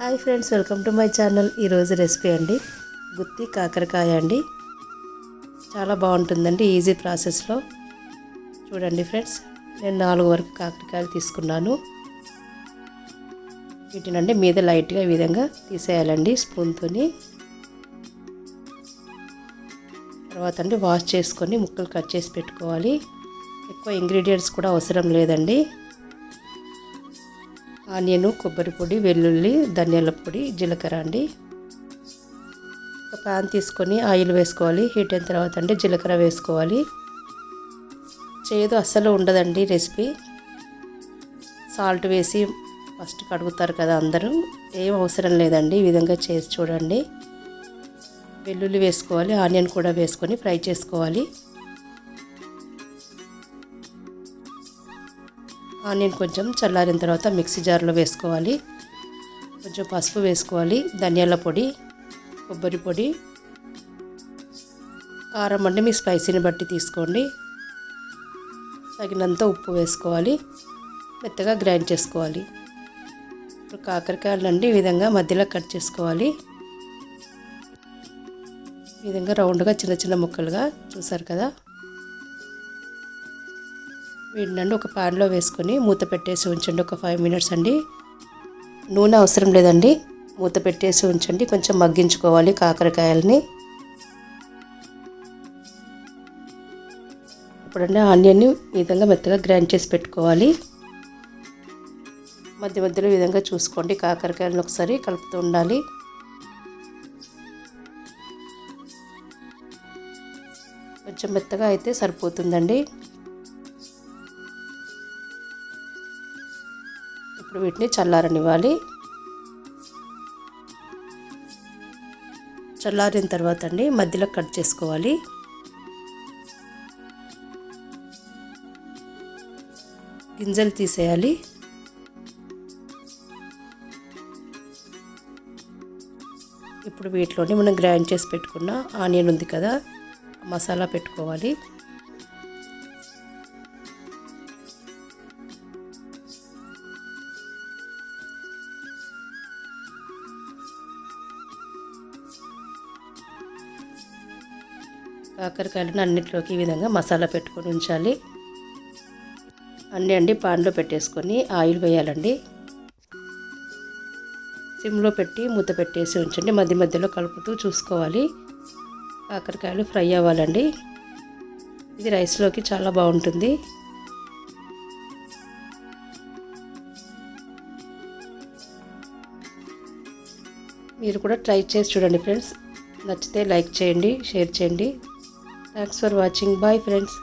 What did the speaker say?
Hi friends welcome to my channel. ఈరోజు recipe అండి గుత్తి కాకరకాయ అండి. చాలా బాగుంటుందండి ఈజీ ప్రాసెస్లో. చూడండి ఫ్రెండ్స్ నేను నాలుగు వరకు కాకరకాయలు తీసుకున్నాను. వీటినండి మీద లైట్గా ఈ విధంగా తీసేయాలండి స్పూన్తోని. తర్వాత అండి వాష్ చేసుకొని ముక్కలు కట్ చేసి పెట్టుకోవాలి. ఎక్కువ ఇంగ్రీడియంట్స్ కూడా అవసరం లేదండి. ఆనియన్ కొబ్బరి పొడి వెల్లుల్లి ధనియాల పొడి జీలకర్ర అండి. ఒక ప్యాన్ తీసుకొని ఆయిల్ వేసుకోవాలి. హీట్ అయిన తర్వాత అండి జీలకర్ర వేసుకోవాలి. చేదు అస్సలు ఉండదండి రెసిపీ. సాల్ట్ వేసి ఫస్ట్ కడుగుతారు కదా అందరూ. ఏం అవసరం లేదండి ఈ విధంగా చేసి చూడండి. వెల్లుల్లి వేసుకోవాలి ఆనియన్ కూడా వేసుకొని ఫ్రై చేసుకోవాలి. ఆనియన్ కొంచెం చల్లారిన తర్వాత మిక్సీ జార్లో వేసుకోవాలి. కొంచెం పసుపు వేసుకోవాలి. ధనియాల పొడి కొబ్బరి పొడి కారం అంటే మీ స్పైసీని బట్టి తీసుకోండి. తగినంత ఉప్పు వేసుకోవాలి. మెత్తగా గ్రైండ్ చేసుకోవాలి. ఇప్పుడు కాకరకాయలు అండి ఈ విధంగా మధ్యలో కట్ చేసుకోవాలి. ఈ విధంగా రౌండ్గా చిన్న చిన్న ముక్కలుగా చూసారు కదా? వీటినండి ఒక ప్యాన్లో వేసుకొని మూత పెట్టేసి ఉంచండి. ఒక ఫైవ్ మినిట్స్ అండి. నూనె అవసరం లేదండి. మూత పెట్టేసి ఉంచండి. కొంచెం మగ్గించుకోవాలి కాకరకాయలని. ఇప్పుడండి ఆనియన్ని ఈ విధంగా మెత్తగా గ్రైండ్ చేసి పెట్టుకోవాలి. మధ్య మధ్యలో ఈ విధంగా చూసుకోండి. కాకరకాయలను ఒకసారి కలుపుతూ ఉండాలి. కొంచెం మెత్తగా అయితే సరిపోతుందండి. ఇప్పుడు వీటిని చల్లారనివ్వాలి. చల్లారిన తర్వాత అండి మధ్యలో కట్ చేసుకోవాలి. గింజలు తీసేయాలి. ఇప్పుడు వీటిలోని మనం గ్రైండ్ చేసి పెట్టుకున్న ఆనియన్ ఉంది కదా మసాలా పెట్టుకోవాలి. కాకరకాయలను అన్నిట్లోకి ఈ విధంగా మసాలా పెట్టుకొని ఉంచాలి. అన్నీ అండి పాన్లో పెట్టేసుకొని ఆయిల్ వేయాలండి. సిమ్లో పెట్టి మూత పెట్టేసి ఉంచండి. మధ్య మధ్యలో కలుపుతూ చూసుకోవాలి. కాకరకాయలు ఫ్రై అవ్వాలండి. ఇది రైస్లోకి చాలా బాగుంటుంది. మీరు కూడా ట్రై చేసి చూడండి ఫ్రెండ్స్. నచ్చితే లైక్ చేయండి షేర్ చేయండి. Thanks for watching bye friends